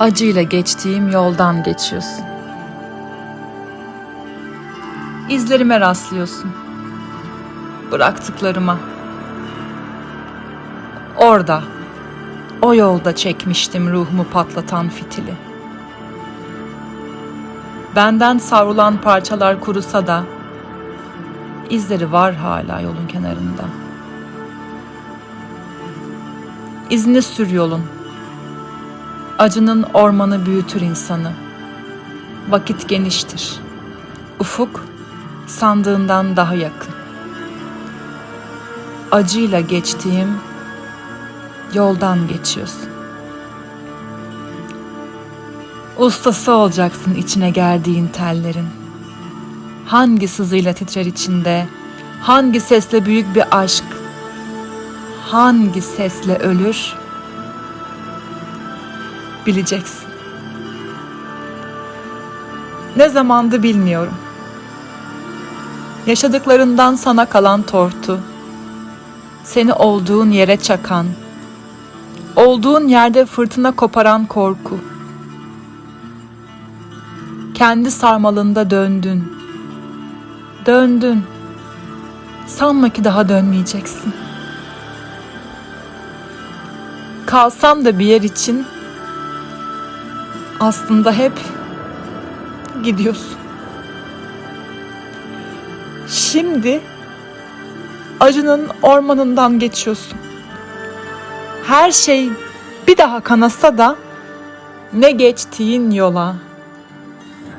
Acıyla geçtiğim yoldan geçiyorsun. İzlerime rastlıyorsun. Bıraktıklarıma. Orada, o yolda çekmiştim ruhumu patlatan fitili. Benden savrulan parçalar kurusa da izleri var hala yolun kenarında. İzini sür yolun. Acının ormanı büyütür insanı. Vakit geniştir. Ufuk sandığından daha yakın. Acıyla geçtiğim yoldan geçiyorsun. Ustası olacaksın içine gerdiğin tellerin. Hangi sızıyla titrer içinde, hangi sesle büyük bir aşk, hangi sesle ölür, bileceksin. Ne zamandı bilmiyorum. Yaşadıklarından sana kalan tortu, seni olduğun yere çakan, olduğun yerde fırtına koparan korku. Kendi sarmalında döndün. Döndün. Sanma ki daha dönmeyeceksin. Kalsam da bir yer için aslında hep gidiyorsun. Şimdi acının ormanından geçiyorsun. Her şey bir daha kanasa da ne geçtiğin yola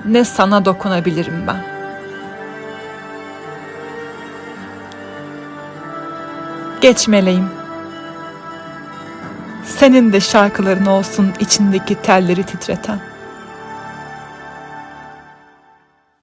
ne sana dokunabilirim ben. Geç meleğim. Senin de şarkıların olsun içindeki telleri titreten.